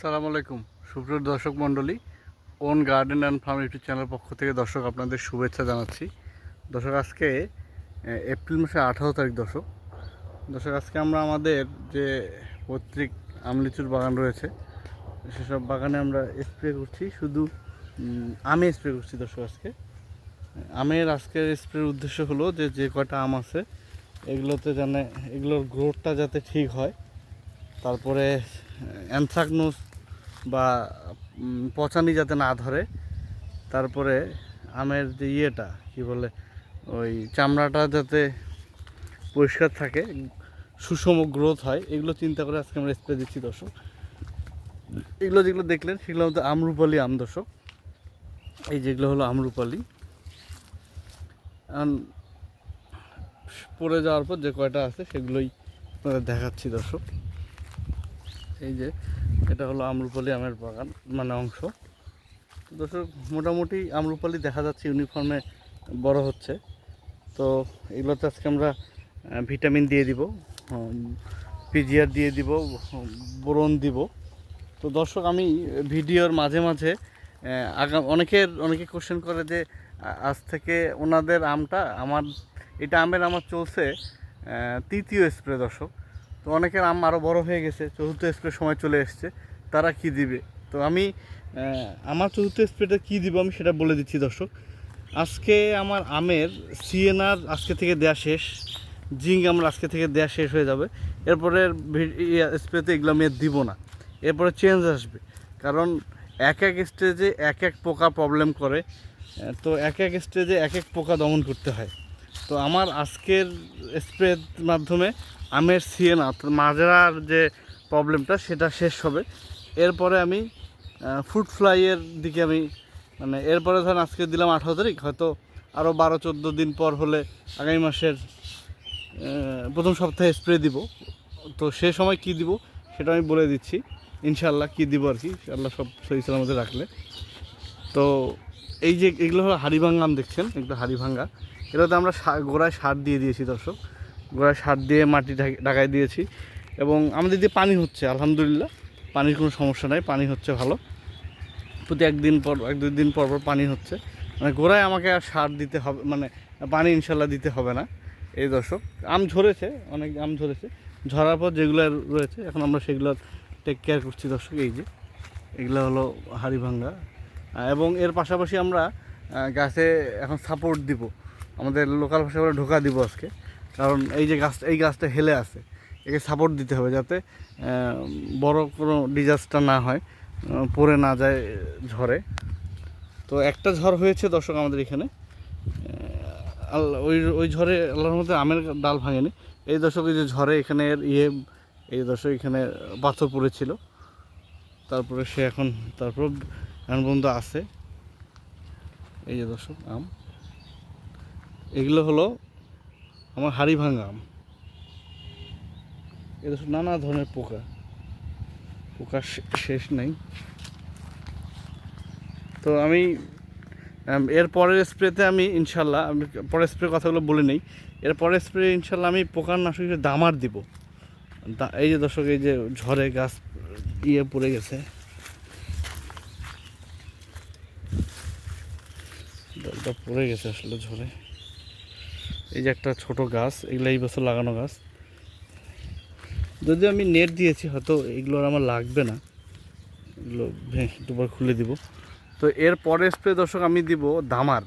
সালাম আলাইকুম। সুপ্রিয় দর্শক মণ্ডলী, own garden and farm YouTube channel পক্ষ থেকে দর্শক আপনাদের শুভেচ্ছা জানাচ্ছি। দর্শক, আজকে এপ্রিল মাসের আঠারো তারিখ দর্শক। দর্শক, আজকে আমরা আমাদের যে পৈতৃক আমলিচুর বাগান রয়েছে, সেসব বাগানে আমরা স্প্রে করছি। শুধু আমে স্প্রে করছি দর্শক আজকে। আমের আজকের স্প্রের উদ্দেশ্য হলো যে যে কয়টা আম আছে, এগুলোতে যেন, এগুলোর গ্রোথটা যাতে ঠিক হয়। তারপরে অ্যানথ্রাকনোস বা পচানি যাতে না ধরে, তারপরে আমের যে ইয়েটা, কি বলে, ওই চামড়াটা যাতে পরিষ্কার থাকে, সুষম গ্রোথ হয়, এগুলো চিন্তা করে আজকে আমরা স্প্রে দিচ্ছি, দর্শক। এগুলো যেগুলো দেখলেন, সেগুলো হচ্ছে আমরুপালি আম, দর্শক। এই যেগুলো হলো আমরুপালি। পড়ে যাওয়ার পর যে কয়টা আছে, সেগুলোই দেখাচ্ছি, দর্শক। এই যে, এটা হলো আমরুপালি আমের বাগান মানে অংশ। দর্শক, মোটামুটি আমরুপালি দেখা যাচ্ছে ইউনিফর্মে বড় হচ্ছে। তো এগুলোতে আজকে আমরা ভিটামিন দিয়ে দিব পিজিআর দিয়ে দিব বোরন দিব। তো দর্শক, আমি ভিডিওর মাঝে মাঝে আগাম অনেকের অনেকে কোশ্চেন করে যে আজ থেকে ওনাদের আমটা, আমার, এটা আমের আমার চলছে তৃতীয় স্প্রে দর্শক। তো অনেকের আম আরও বড় হয়ে গেছে, চতুর্থ স্প্রে সময় চলে এসছে, তারা কি দিবে? তো আমি আমার চতুর্থ স্প্রেটা কী দিব আমি সেটা বলে দিচ্ছি দর্শক। আজকে আমার আমের সিএনআর আজকে থেকে দেয়া শেষ, জিঙ্ক আমার আজকে থেকে দেয়া শেষ হয়ে যাবে। এরপরে স্প্রেতে এগুলো আমি দিব না। এরপরে চেঞ্জ আসবে। কারণ এক এক স্টেজে এক এক পোকা প্রবলেম করে তো এক এক স্টেজে এক এক পোকা দমন করতে হয়। তো আমার আজকের স্প্রের মাধ্যমে আমের সিএন, অর্থাৎ মাজরার যে প্রবলেমটা, সেটা শেষ হবে। এরপরে আমি ফ্রুট ফ্লাইয়ের দিকে আমি মানে এরপরে ধরেন আজকে দিলাম আঠারো তারিখ, হয়তো আরও বারো, চোদ্দ দিন পর হলে আগামী মাসের প্রথম সপ্তাহে স্প্রে দিব। তো সে সময় কি দিব, সেটা আমি বলে দিচ্ছি। ইনশাল্লাহ কি দিব আর কি আল্লাহ সব সহি সালামতে রাখলে। তো এই যে, এগুলো হলো হাড়িভাঙ্গা আম দেখছেন, এগুলো হাড়িভাঙ্গা এটাতে আমরা গোড়ায় সার দিয়ে দিয়েছি দর্শক। গোড়ায় সার দিয়ে মাটি ঢাক- ঢাকায় দিয়েছি এবং আমাদের দিয়ে পানি হচ্ছে আলহামদুলিল্লাহ। পানির কোনো সমস্যা নাই পানি হচ্ছে ভালো। প্রতি একদিন পর এক দুই দিন পর পর পানি হচ্ছে। মানে গোড়ায় আমাকে আর সার দিতে হবে মানে পানি ইনশাল্লাহ দিতে হবে না এই দর্শক। আম ঝরেছে অনেক আম ঝরেছে। ঝরার পর যেগুলো রয়েছে এখন আমরা সেগুলো টেক কেয়ার করছি দর্শক এই যে। এগুলো হলো হাড়িভাঙ্গা আহ, এবং এর পাশাপাশি আমরা গাছে এখন সাপোর্ট দিব। আমাদের লোকাল ভাষা বলে ঢোকা দিব আজকে। কারণ এই যে গাছটা এই গাছটা হেলে আছে। একে সাপোর্ট দিতে হবে যাতে বড় কোনো ডিজাস্টার না হয় পড়ে না যায় ঝড়ে। তো একটা ঝড় হয়েছে দর্শক আমাদের এখানে। ওই ওই ঝড়ে আল্লাহর মধ্যে আমের ডাল ভাঙেনি। এই দর্শক, এই যে ঝড়ে এখানে ইয়ে এই দর্শক এখানে পাথর পড়েছিল। তারপরে সে এখন, তারপর এখন পর্যন্ত আছে। এই যে দর্শক, আম। এগুলো হলো আমার হাড়ি ভাঙা আম। এ দর্শক নানা ধরনের পোকা। পোকা শেষ নেই। তো আমি এর পরের স্প্রেতে আমি ইনশাল্লাহ, আমি পরের স্প্রে কথাগুলো বলে নেই। এর পরের স্প্রে ইনশাল্লাহ আমি পোকার নাশক হিসেবে দামার দিব। এই যে দর্শক, এই যে ঝড়ে গাছ ইয়ে পড়ে গেছে। পড়ে গেছে আসলে ঝড়ে। এই যে একটা ছোট গাছ, এগুলো এই বছর লাগানো গাছ। যদি আমি নেট দিয়েছি, হয়তো এগুলো আর আমার লাগবে না। এগুলো দুবার খুলে দিব। তো এর পরের স্প্রে দর্শক আমি দিব দামার।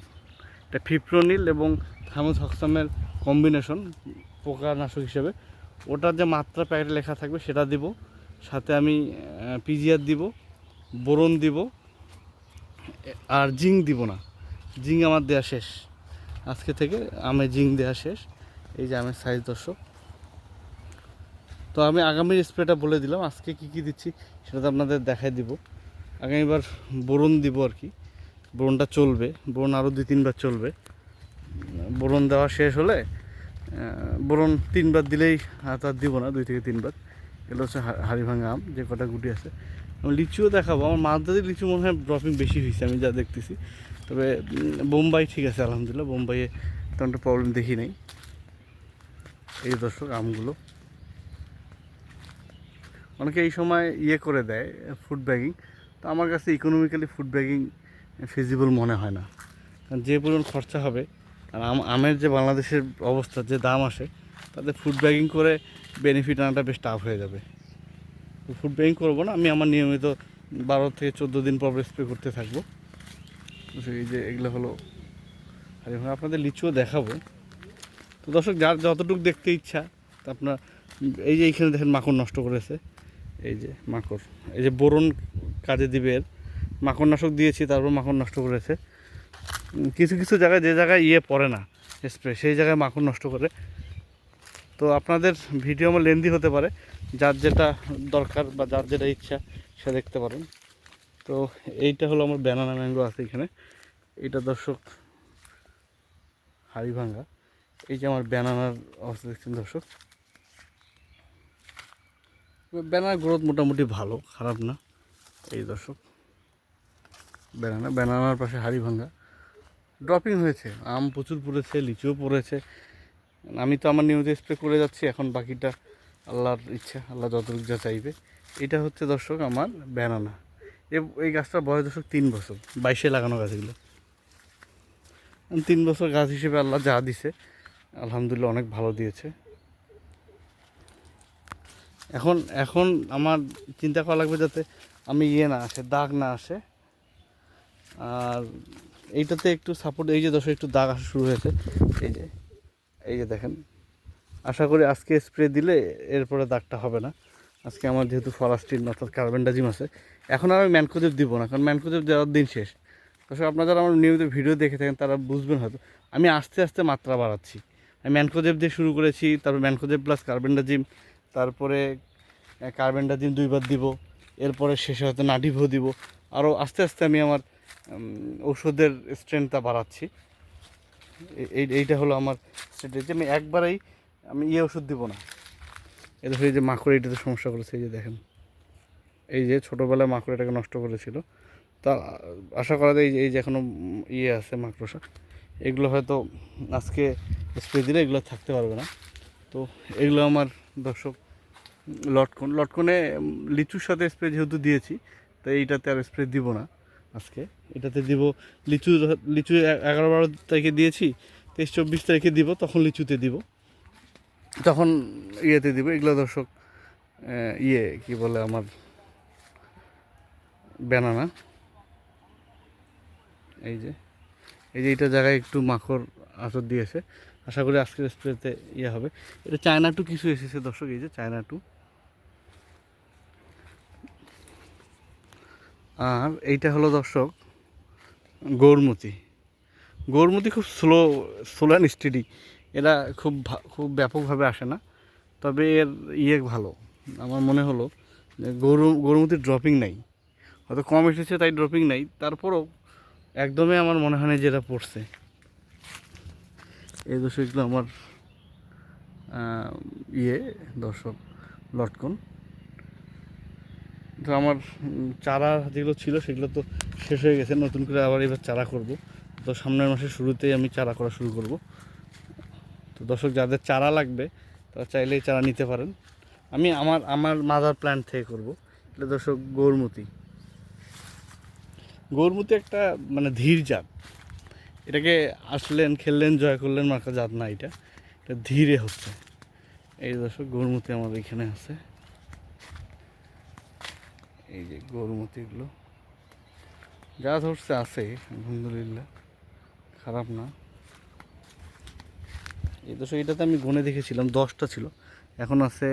এটা ফিপ্রোনিল এবং থামোথক্সামের কম্বিনেশন পোকানাশক হিসেবে। ওটার যে মাত্রা প্যাকেটে লেখা থাকবে, সেটা দিব। সাথে আমি পিজিআর দিব, বোরন দিব, আর জিঙ্ক দিব না। জিঙ্ক আমার দেওয়া শেষ। আজকে থেকে আমি জিঙ্ক দেওয়া শেষ। এই যে আমের সাইজ দর্শক। তো আমি আগামী স্প্রেটা বলে দিলাম, আজকে কি কি দিচ্ছি সেটা তো আপনাদের দেখাই দিব। আগামীবার বোরন দিব আর কি। বোরনটা চলবে, বোরন আরও দুই, তিনবার চলবে। বোরন দেওয়া শেষ হলে বোরন তিনবার দিলেই হাত আর দিব না, দুই থেকে তিনবার। এগুলো হচ্ছে হা- হাড়িভাঙা আম, যে কটা গুটি আছে। আমি লিচুও দেখাবো। আমার মাদ্রাদি লিচু মনে হয় ড্রপিং বেশি হয়েছে, আমি যা দেখতেছি। তবে বোম্বাই ঠিক আছে, আলহামদুলিল্লাহ। বোম্বাইয়ে তেমন প্রবলেম দেখি নাই। এই দর্শক আমগুলো। অনেকে এই সময় ইয়ে করে দেয় ফুড ব্যাগিং তো আমার কাছে ইকোনমিক্যালি ফুড ব্যাগিং ফিজিবল মনে হয় না। কারণ যে পরিমাণ খরচা হবে, আর আম- আমের যে বাংলাদেশের অবস্থা, যে দাম আসে, তাতে ফুড ব্যাগিং করে বেনিফিট আনাটা বেশ টাফ হয়ে যাবে। ফুড ব্যাগিং করব না, আমি আমার নিয়মিত বারো থেকে চোদ্দ দিন পর স্প্রে করতে থাকব। এই যে এগুলো হলো। আর এখন আপনাদের লিচুও দেখাবো। তো দর্শক, যার যতটুকু দেখতে ইচ্ছা, তা আপনার এই যে এইখানে দেখেন মাকড় নষ্ট করেছে। এই যে মাকড়, এই যে বোরন কাজে দিবে এর। মাকড় নাশক দিয়েছি, তারপর মাকড় নষ্ট করেছে। কিছু কিছু জায়গায় যে জায়গায় ইয়ে পড়ে না, স্প্রে, সেই জায়গায় মাকড় নষ্ট করে। তো আপনাদের ভিডিও আমার লেন্দি হতে পারে। যার যেটা দরকার বা যার যেটা ইচ্ছা, সে দেখতে পারেন। তো এইটা হলো আমার ব্যানানা ম্যাঙ্গো আছে এখানে। এটা দর্শক, হাড়ি ভাঙ্গা। এই যে আমার ব্যানানার অবস্থা দেখছেন দর্শক। ব্যানার গ্রোথ মোটামুটি ভালো, খারাপ না। এই দর্শক ব্যানানা ব্যানানার পাশে হাড়ি ভাঙ্গা। ড্রপিং হয়েছে, আম প্রচুর পড়েছে, লিচুও পড়েছে। আমি তো আমার নিয়মিত স্প্রে করে যাচ্ছি, এখন বাকিটা আল্লাহর ইচ্ছা, আল্লাহ যতটুকু যা চাইবে। এটা হচ্ছে দর্শক আমার ব্যানানা এই গাছটার বয়স দশক তিন বছর, বাইশে লাগানো গাছ এগুলো তিন বছর গাছ হিসেবে আল্লাহ যা দিছে, আলহামদুলিল্লাহ অনেক ভালো দিয়েছে। এখন এখন আমার চিন্তা করা লাগবে যাতে আমি ইয়ে না আসে, দাগ না আসে। আর এইটাতে একটু সাপোর্ট এই যে দর্শক একটু দাগ আসা শুরু হয়েছে, এই যে এই যে দেখেন। আশা করি আজকে স্প্রে দিলে এরপরে দাগটা হবে না। আজকে আমার যেহেতু ফরাস্টিন অর্থাৎ কার্বেন্ডাজিম আছে, এখন আর আমি ম্যানকোজেব দিব না, কারণ ম্যানকোজেব দেওয়ার দিন শেষ। দর্শক আপনারা যারা আমার নিয়মিত ভিডিও দেখে থাকেন, তারা বুঝবেন হয়তো। আমি আস্তে আস্তে মাত্রা বাড়াচ্ছি। আমি ম্যানকোজেব দিয়ে শুরু করেছি, তারপর ম্যানকোজেব প্লাস কার্বেন্ডাজিম তারপরে কার্বেন্ডাজিম দুইবার দিব, এরপরে শেষে হয়তো নাটিভও দিব। আরও আস্তে আস্তে আমি আমার ওষুধের স্ট্রেংথটা বাড়াচ্ছি। এই, এইটা হলো আমার স্ট্র্যাটেজি আমি একবারেই, আমি ইয়ে ওষুধ দিব না। এটা এই যে মাকড়, এটাতে সমস্যা করেছে, এই যে দেখেন। এই যে ছোটোবেলায় মাকড় এটাকে নষ্ট করেছিল। তা আশা করা যায় এই যে এখনও ইয়ে আছে মাকড়সা। এগুলো হয়তো আজকে স্প্রে দিলে এগুলো থাকতে পারবে না। তো এগুলো আমার দর্শক, লটকন, লটকনে লিচুর সাথে স্প্রে যেহেতু দিয়েছি, তো এইটাতে আর স্প্রে দিব না আজকে। এটাতে দিব লিচু লিচু এগারো বারো তারিখে দিয়েছি, তেইশ চব্বিশ তারিখে দিব, তখন লিচুতে দিব। তখন ইয়েতে দিব, এগুলো দর্শক ইয়ে কি বলে আমার, ব্যানানা। এই যে এই যে এইটা জায়গায় একটু মাখর আচর দিয়েছে। আশা করি আজকের স্প্রেতে ইয়ে হবে। এটা চায়না টু কিছু এসেছে দর্শক, এই যে চায়না টু। আর এইটা হলো দর্শক, গৌরমতি। গৌরমতি খুব স্লো স্লো অ্যান্ড স্টেডি এরা খুব খুব ব্যাপকভাবে আসে না। তবে এর ইয়ে ভালো। আমার মনে হলো যে গৌর গৌরমতির ড্রপিং নাই। হয়তো কম এসেছে, তাই ড্রপিং নাই। তারপরও একদমই আমার মনে হয় না যে এটা পড়ছে। এই দর্শকগুলো আমার ইয়ে দর্শক লটকন। তো আমার চারা যেগুলো ছিল সেগুলো তো শেষ হয়ে গেছে। নতুন করে আবার এবার চারা করব। তো সামনের মাসের শুরুতেই আমি চারা করা শুরু করব। তো দর্শক, যাদের চারা লাগবে, তারা চাইলেই চারা নিতে পারেন। আমি আমার আমার মাদার প্ল্যান্ট থেকে করব। এটা দর্শক, গৌরমতি। গৌরমতি একটা মানে ধীর জাত। এটাকে আসলেন, খেললেন, জয় করলেন মার্কা জাত না এটা। এটা ধীরে হচ্ছে। এই দর্শক, গৌরমতি আমাদের এখানে আছে। এই যে গরুমতিগুলো। যা ধরছে আছে, আলহামদুলিল্লাহ। খারাপ না। এই তো এটাতে আমি গুনে দেখেছিলাম, দশটা ছিল। এখন আছে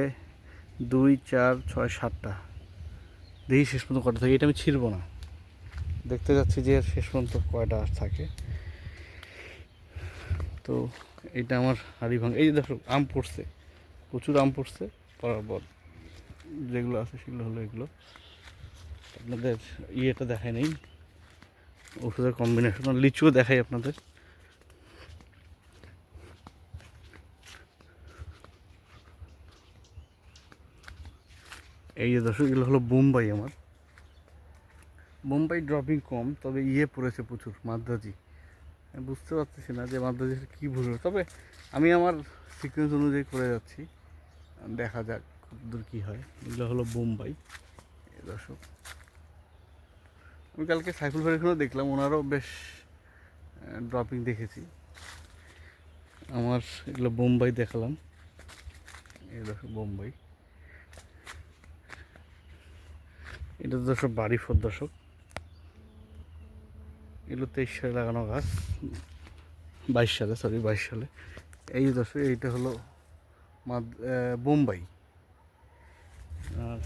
দুই, চার, ছয়, সাতটা। দেখি শেষ পর্যন্ত কটা থাকে, এটা আমি ছিড়ব না। দেখতে যাচ্ছি যে শেষ পর্যন্ত কয়টা থাকে। তো এটা আমার হাড়ি ভাঙ এই দেখো, আম পড়ছে। প্রচুর আম পড়ছে পর যেগুলো আছে সেগুলো হলো এগুলো। আপনাদের ইয়েটা দেখায় নেই। ওষুধের কম্বিনেশন লিচুও দেখাই আপনাদের। এই যে দর্শক, এগুলো হলো বোম্বাই আমার। বোম্বাই ড্রপিং কম, তবে ইয়ে পড়েছে প্রচুর, মাদ্রাজি। আমি বুঝতে পারতেছি না যে মাদ্রাজির কী ভুল তবে আমি আমার সিকোয়েন্স অনুযায়ী করে যাচ্ছি। দেখা যাক কতদূর কী হয়। এগুলো হলো বোম্বাই। দর্শক, আমি কালকে সাইফুল ভাইয়েরখানেও দেখলাম, ওনারও বেশ ড্রপিং দেখেছি। আমার এগুলো বোম্বাই দেখালাম। এই দর্শক, বোম্বাই। এটা দর্শক বাড়ি ফোর দর্শক। এগুলো তেইশ সালে লাগানো গাছ। বাইশ সালে সরি বাইশ সালে। এই দর্শক, এইটা হলো বোম্বাই। আর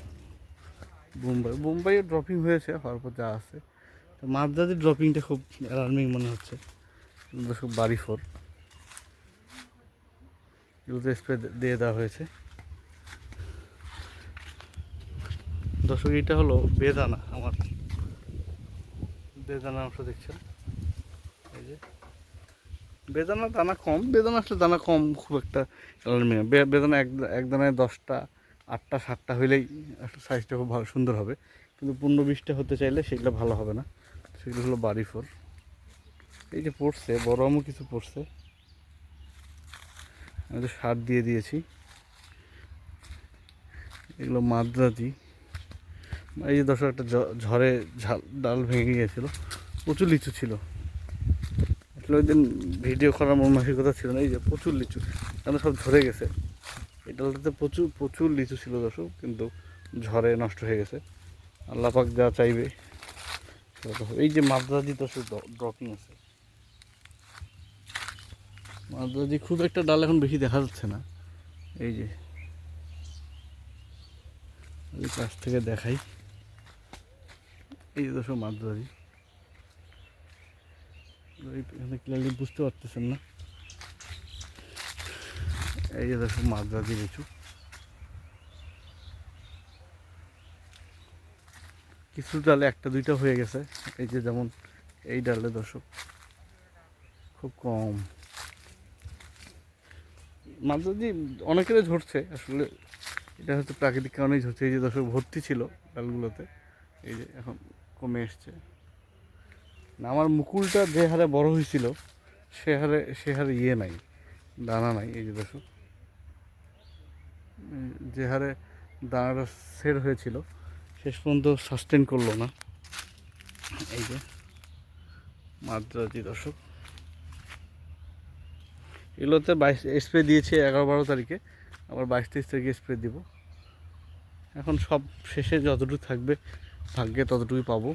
বোম্বাই, বোম্বাইয়ে ড্রপিং হয়েছে, হওয়ার পর যা আছে। তো মাদ্রাজের ড্রপিংটা খুব অ্যালার্মিং মনে হচ্ছে। দর্শক বাড়ি ফোর এগুলোতে স্প্রে দিয়ে দেওয়া হয়েছে। দর্শক এটা হলো বেদানা আমার। বেদানা অংশ দেখছেন? এই যে। বেদানা দানা কম, বেদানা আসলে দানা কম খুব একটা অ্যালার্মিং বেদানা এক এক দানায় দশটা, আটটা, সাতটা হইলেই আসলে সাইজটা খুব ভালো, সুন্দর হবে। কিন্তু পনেরো, বিশটা হতে চাইলে সেগুলো ভালো হবে না। সেগুলো হলো বাড়ি ফোর। এই যে পড়ছে, বড় আমও কিছু পড়ছে। আমি তো সার দিয়ে দিয়েছি। এগুলো মাদ্রাজি। এই যে দর্শক একটা ঝড়ে ঝাল ডাল ভেঙে গিয়েছিল, প্রচুর লিচু ছিল। আসলে ওই দিন ভিডিও করার মন মানসিকতা ছিল না, এই যে প্রচুর লিচু কেন সব ঝরে গেছে। এই ডালটাতে প্রচুর প্রচুর লিচু ছিল দর্শক, কিন্তু ঝড়ে নষ্ট হয়ে গেছে। আল্লাহ পাক যা চাইবে। এই যে মাদ্রাজি দর্শক ড্রপিং আছে। মাদ্রাজি খুব একটা ডাল এখন বেশি দেখা যাচ্ছে না। এই যে কাছ থেকে দেখাই। এই দর্শক মাদ্রাজি ওই এখানে ক্লিয়ারলি বুঝতে পারতেছেন না। এই যে দর্শক মাদ্রাজি লিচু কিছু ডালে একটা দুইটা হয়ে গেছে। এই যে যেমন এই ডালে দর্শক, খুব কম। মাদ্রাজি অনেকেরই ঝরছে, আসলে এটা হয়তো প্রাকৃতিক কারণেই ঝরছে। এই যে দর্শক ভর্তি ছিল ডালগুলোতে। এই যে এখন কমে এসছে। আমার মুকুলটা যে হারে বড় হয়েছিল সে হারে সে হারে ইয়ে নাই দানা নাই এই যে উম, যে হারে দানাটা সের হয়েছিল শেষ পর্যন্ত সাস্টেন করল না। এই যে মাদ্রাজি দর্শক। এগুলোতে বাইশ স্প্রে দিয়েছি এগারো বারো তারিখে আবার বাইশ তেইশ তারিখে স্প্রে দিব। এখন সব শেষে যতটুকু থাকবে ভাগ্যে ততটুকুই পাবো।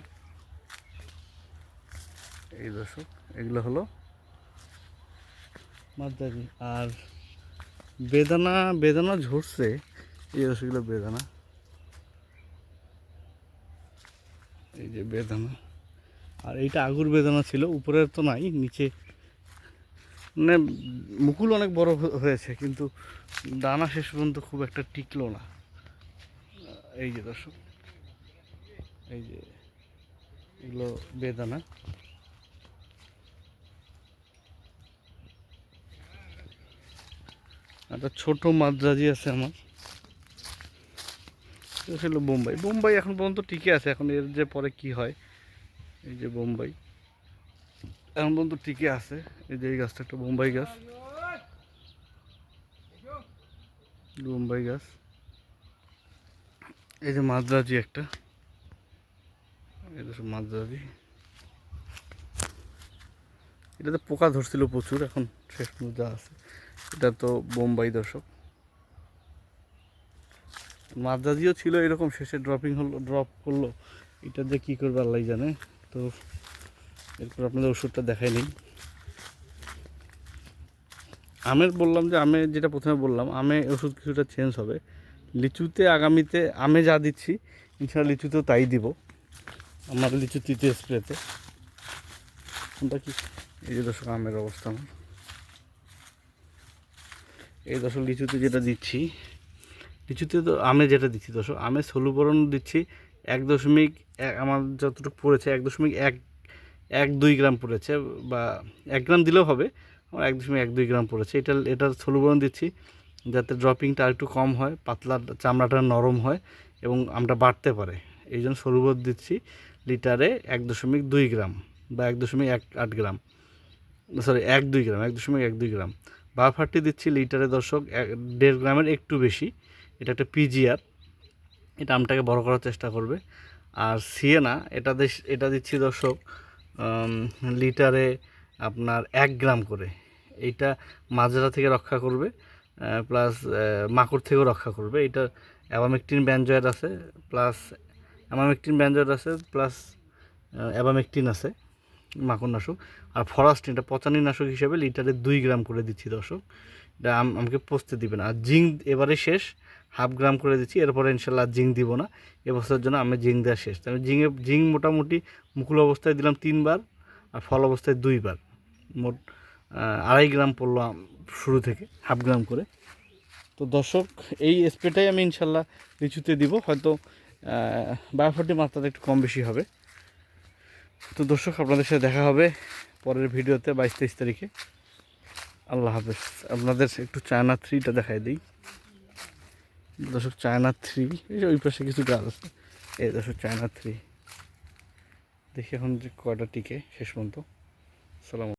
এই দর্শক এগুলো হলো মাদ্রাজি। আর বেদানা বেদানা ঝরছে। এই যে দর্শক এগুলো বেদানা। এই যে বেদানা। আর এইটা আগুর বেদানা ছিল, উপরের তো নাই, নিচে মানে মুকুল অনেক বড় হয়েছে, কিন্তু দানা শেষ পর্যন্ত খুব একটা টিকলো না। এই যে দর্শক এই যে, এগুলো বেদানা। একটা ছোট মাদ্রাজি আছে আমার। ছিল বোম্বাই। বোম্বাই এখন পর্যন্ত টিকে আছে, এখন এর যে পরে কি হয়, এই যে বোম্বাই। এখন পর্যন্ত টিকে আছে, এই যে এই গাছটা একটা বোম্বাই গাছ। বোম্বাই গাছ। এই যে মাদ্রাজি একটা। যে সব মাদ্রাজি এটাতে পোকা ধরছিল প্রচুর, এখন শেষ পর্যন্ত যা আছে। এটা তো বোম্বাই দর্শক। মাদ্রাজিও ছিল, এরকম শেষে ড্রপিং হলো ড্রপ করল। এটা যে কী করবে আল্লাহ জানে। তো এরপর আপনাদের ওষুধটা দেখাই নিই। আমের বললাম যে, আমে যেটা প্রথমে বললাম, আমে ওষুধ কিছুটা চেঞ্জ হবে। লিচুতে, আগামীতে আমে যা দিচ্ছি ইনশাল্লাহ লিচুতেও তাই দিব। আমার লিচু তৃতীয় স্প্রেতে। কোনটা কি? এই যে দর্শক, আমের অবস্থা আমার। এই দর্শক, লিচুতে যেটা দিচ্ছি, লিচুতে তো আমে যেটা দিচ্ছি দর্শক, আমে সলুবরণ দিচ্ছি এক দশমিক এক, আমার যতটুকু পড়েছে, এক দশমিক এক এক দুই গ্রাম পড়েছে, বা এক গ্রাম দিলেও হবে, আমার এক দশমিক এক দুই গ্রাম পড়েছে। এটা এটার সলুবরণ দিচ্ছি যাতে ড্রপিংটা একটু কম হয়, পাতলা চামড়াটা নরম হয় এবং আমটা বাড়তে পারে। এই জন্য সলুবর দিচ্ছি। লিটারে এক দশমিক দুই গ্রাম বা এক দশমিক এক আট গ্রাম। সরি, এক দুই গ্রাম, এক দশমিক এক দুই গ্রাম। বাফারটি দিচ্ছি লিটারে দর্শক এক, দেড় গ্রামের একটু বেশি। এটা একটা পিজিআর এটা আমটাকে বড় করার চেষ্টা করবে। আর সিয়েনা এটা এটা দিচ্ছি দর্শক লিটারে আপনার এক গ্রাম করে। এইটা মাজরা থেকে রক্ষা করবে প্লাস মাকড় থেকেও রক্ষা করবে। এটা অ্যাবামেকটিন ব্যানজয়েড আছে, প্লাস অ্যাবামেকটিন ব্যানজয়েড আছে প্লাস অ্যাবামেকটিন আছে, মাকড়নাশক। আর ফরাস্টিন এটা পচানি নাশক হিসেবে লিটারে দুই গ্রাম করে দিচ্ছি দর্শক। এটা আম- আমাকে পচতে দিবে না আর জিঙ্ক এবারে শেষ, হাফ গ্রাম করে দিচ্ছি। এরপরে ইনশাল্লাহ জিঙ্ক দিব না। এবছরের জন্য আমি জিঙ্ক দেওয়া শেষ। আমি জিঙ্কে জিঙ্ক মোটামুটি মুকুল অবস্থায় দিলাম তিনবার আর ফল অবস্থায় দুইবার। মোট আড়াই গ্রাম পড়ল শুরু থেকে, হাফ গ্রাম করে। তো দর্শক, এই স্প্রেটাই আমি ইনশাল্লাহ লিচুতে দিব। হয়তো বায়োফার্টি মাত্রাটা একটু কম বেশি হবে। তো দর্শক, আপনাদের সাথে দেখা হবে পরের ভিডিওতে বাইশ তেইশ তারিখে। আল্লাহ হাফেজ। আপনাদের একটু চায়না থ্রিটা দেখাই দিই। দর্শক, চায়না থ্রি, এই ওই পাশে কিছু গাছ আছে। এই দর্শক, চায়না থ্রি। দেখি এখন যে কয়টা টিকে শেষ পর্যন্ত। সালাম